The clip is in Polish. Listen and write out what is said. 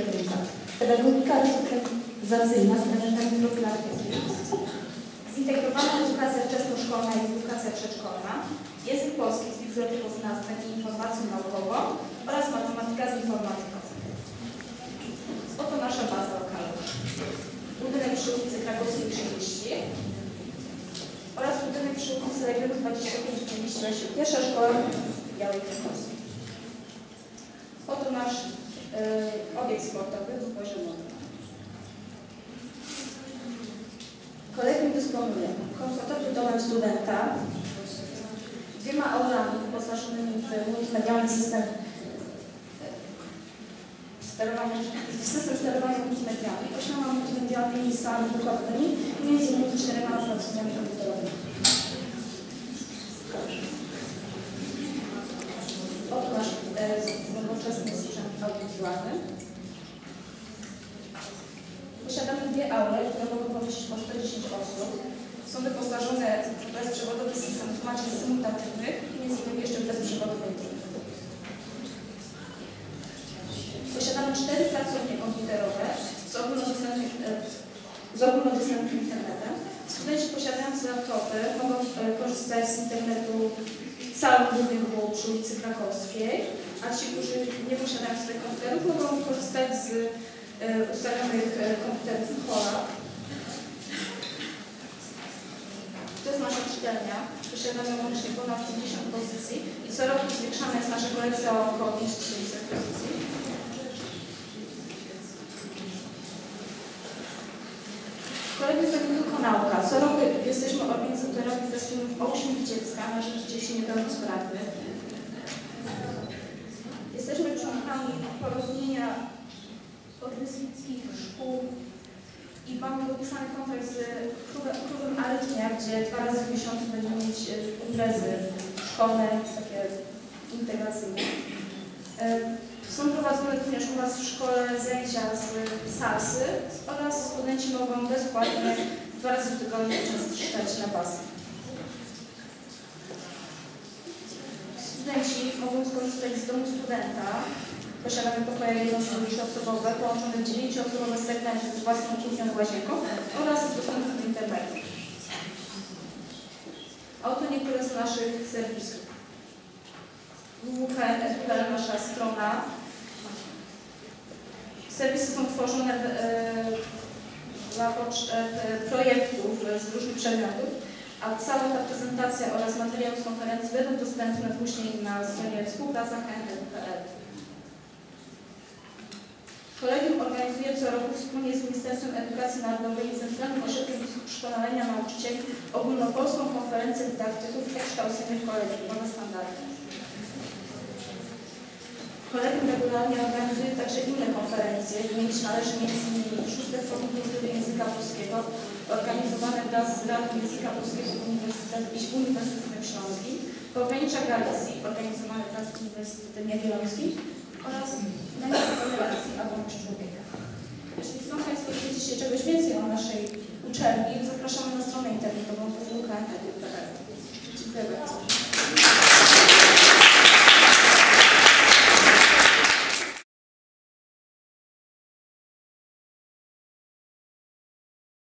Pedagogika resocjalizacyjna z elementami profilaktyki. Zintegrowana edukacja wczesnoszkolna i edukacja przedszkolna, język polski z bibliotekoznawstwem i informacją naukową oraz matematyka z informatyką. Oto nasza baza lokalna. Budynek przy ulicy Krakowskiej 30 oraz budynek przy ulicy Legionów 25 Pierwsza szkoła Białej Krakowskiej. Oto nasz obiekt sportowy w poziomowym. Kolegium dysponuje komfortowym domem studenta, dwiema aulami wyposażonymi w multimedialny system e, sterowania, system sterowania multimedialny, ośmioma multimedialnymi salami wykładowymi i między innymi czterema pracowniami komputerowymi. Oto nasz e, nowoczesny audiowizualny. Posiadamy dwie aule, które mogą pomieścić po 110 osób. Są wyposażone w bezprzewodowy system tłumaczeń symultatywnych i między innymi jeszcze bezprzewodowy. Posiadamy cztery pracownie komputerowe z ogólnodostępnym, e, internetem. Studenci posiadający laptopy mogą e, korzystać z internetu w całym budynku przy ulicy Krakowskiej, a ci, którzy nie posiadają swoich komputerów, mogą korzystać z e, ustawionych e, komputerów w holach. To jest nasza czytelnia. Posiadamy łącznie ponad 50 pozycji i co roku zwiększana jest nasza kolekcja o około 5 tysięcy pozycji. Kolejny to tylko nauka. Co roku jesteśmy organizatorami festynów o uśmiech dziecka na rzecz dzieci niepełnosprawnych. Jesteśmy członkami porozumienia podwysockich szkół i mamy podpisany kontrakt z klubem, Arytmia, gdzie dwa razy w miesiącu będziemy mieć e, imprezy szkolne, takie integracyjne. E, Są prowadzone również u nas w szkole zajęcia z salsy oraz studenci mogą bezpłatnie dwa razy w tygodniu uczestniczyć na basen. Studenci mogą skorzystać z domu studenta. Posiadamy pokoje jednoosobowe połączone w dziewięcioosobowe segmenty z własną kuchnią i łazienką oraz z dostępem do internetu. A oto niektóre z naszych serwisów. www.educal, nasza strona. Serwisy są tworzone w, e, dla potrzeb e, projektów z różnych przedmiotów, a cała ta prezentacja oraz materiał z konferencji będą dostępne później na stronie współpraca.nl.pl. Kolegium organizuje co roku wspólnie z Ministerstwem Edukacji Narodowej i Centralnym Ośrodkiem Szkolenia Nauczycieli ogólnopolską konferencję dydaktyków przekształconych w kolegium, nowe standardy. Kolegium regularnie organizuje także inne konferencje. Wymienić należy m.in. szóste forum kultury języka polskiego organizowane wraz z Radą Języka Polskiego Uniwersytetu Uniwersytetem Śląskim, Pogranicza Galicji organizowane wraz z Uniwersytetem Jagiellońskim oraz Najpierw Relacji Wolność Człowieka. Jeśli chcą Państwo wiedzieć się czegoś więcej o naszej